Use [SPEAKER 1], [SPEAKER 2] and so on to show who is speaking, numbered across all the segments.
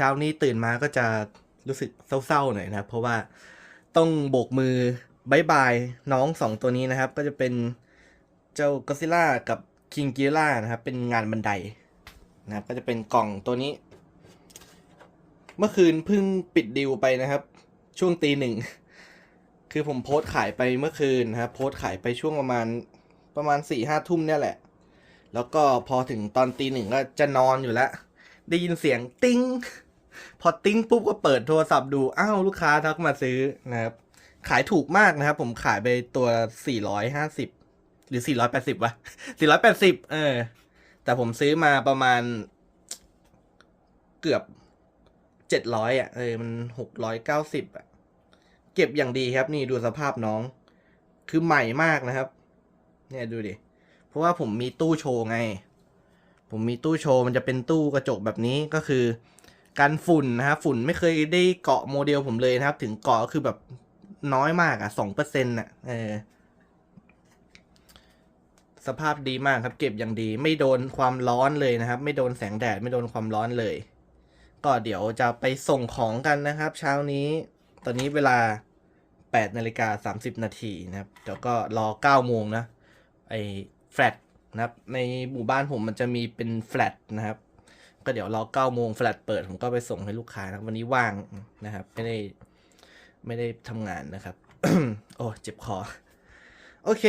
[SPEAKER 1] ช้านี้ตื่นมาก็จะรู้สึกเศร้าๆหน่อยนะครับ เพราะว่าต้องโบกมือบายบายน้องสองตัวนี้นะครับ ก็จะเป็นเจ้าก็ซิล่ากับคิงกิล่านะครับ เป็นงานบันไดนะครับ ก็จะเป็นกล่องตัวนี้ เมื่อคืนเพิ่งปิดดิวไปนะครับ ช่วงตีหนึ่งคือผมโพสต์ขายไปเมื่อคืนนะครับโพสต์ขายไปช่วงประมาณประมาณสี่ห้าทุ่มเนี่ยแหละ แล้วก็พอถึงตอนตีหนึ่งก็จะนอนอยู่แล้ว ได้ยินเสียงติ้ง พอติ้งปุ๊บก็เปิดโทรศัพท์ดู อ้าว ลูกค้าทักมาซื้อนะครับ ขายถูกมากนะครับ ผมขายไปตัวสี่ร้อยห้าสิบหรือสี่ร้อยแปดสิบวะสี่ร้อยแปดสิบเออ แต่ผมซื้อมาประมาณเกือบเจ็ดร้อยอะ เออ มันหกร้อยเก้าสิบอะ เก็บอย่างดีครับ นี่ดูสภาพน้อง คือใหม่มากนะครับ เนี่ยดูดิ เพราะว่าผมมีตู้โชว์ไง ผมมีตู้โชว์มันจะเป็นตู้กระจกแบบนี้ก็คือ การฝุ่นนะครับฝุ่นไม่เคยได้เกาะโมเดลผมเลยนะครับ ถึงเกาะก็คือแบบน้อยมากอะสองเปอร์เซ็นต์อะเออสภาพดีมากครับ เก็บอย่างดี ไม่โดนความร้อนเลยนะครับ ไม่โดนแสงแดดไม่โดนความร้อนเลย ก็เดี๋ยวจะไปส่งของกันนะครับ เช้านี้ ตอนนี้เวลา8นาฬิกา30 นาทีนะครับเดี๋ยวก็รอ9โมงนะไอ้แฟลตนะครับ ในหมู่บ้านผมมันจะมีเป็นแฟลตนะครับ ก็เดี๋ยวรอ9โมงแฟลตเปิดผมก็ไปส่งให้ลูกค้านะวันนี้ว่างนะครับ ไม่ได้ไม่ได้ทำงานนะครับ โอ้เจ็บคอ โอเค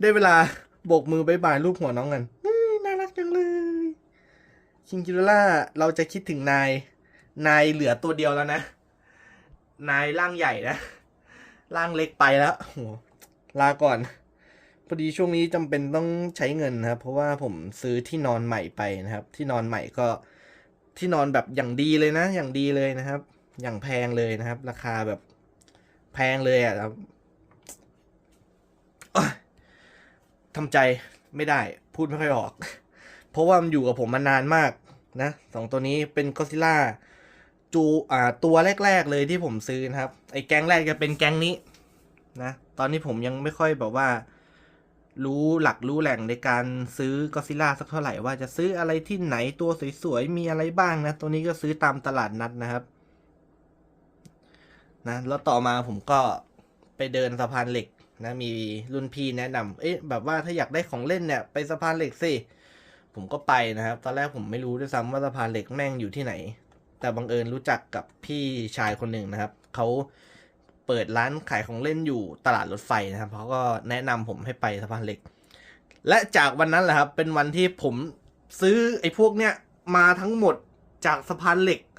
[SPEAKER 1] ได้เวลาโบกมือบายบายรูปหัวน้องกันเฮ้ยน่ารักจังเลยชิงกิโรล่าเราจะคิดถึงนาย นายเหลือตัวเดียวแล้วนะ นายร่างใหญ่นะ ร่างเล็กไปแล้วโหลาก่อน พอดีช่วงนี้จำเป็นต้องใช้เงินนะครับ เพราะว่าผมซื้อที่นอนใหม่ไปนะครับ ที่นอนใหม่ก็ที่นอนแบบอย่างดีเลยนะ อย่างดีเลยนะครับ อย่างแพงเลยนะครับ ราคาแบบแพงเลยอะครับทำใจไม่ได้พูดไม่ค่อยออก เพราะว่ามันอยู่กับผมมานานมากนะสองตัวนี้เป็นก็ซิล่าจูอ่าตัวแรก ๆ เลยที่ผมซื้อนะครับ ไอ้แก๊งแรกจะเป็นแก๊งนี้นะ ตอนนี้ผมยังไม่ค่อยแบบว่า รู้หลักรู้แหล่งในการซื้อก็ซิล่าสักเท่าไหร่ว่าจะซื้ออะไรที่ไหนตัวสวยๆ มีอะไรบ้างนะ ตัวนี้ก็ซื้อตามตลาดนัดนะครับ นะ แล้วต่อมาผมก็ไปเดินสะพานเหล็กนะมีรุ่นพี่แนะนำเอ๊ะแบบว่าถ้าอยากได้ของเล่นเนี่ยไปสะพานเหล็กสิผมก็ไปนะครับ ตอนแรกผมไม่รู้ด้วยซ้ำว่าสะพานเหล็กแม่งอยู่ที่ไหน แต่บังเอิญรู้จักกับพี่ชายคนหนึ่งนะครับเขา เปิดร้านขายของเล่นอยู่ตลาดรถไฟนะครับเขาก็แนะนำผมให้ไปสะพานเหล็ก และจากวันนั้นแหละครับเป็นวันที่ผมซื้อไอ้พวกเนี้ยมาทั้งหมดจากสะพานเหล็ก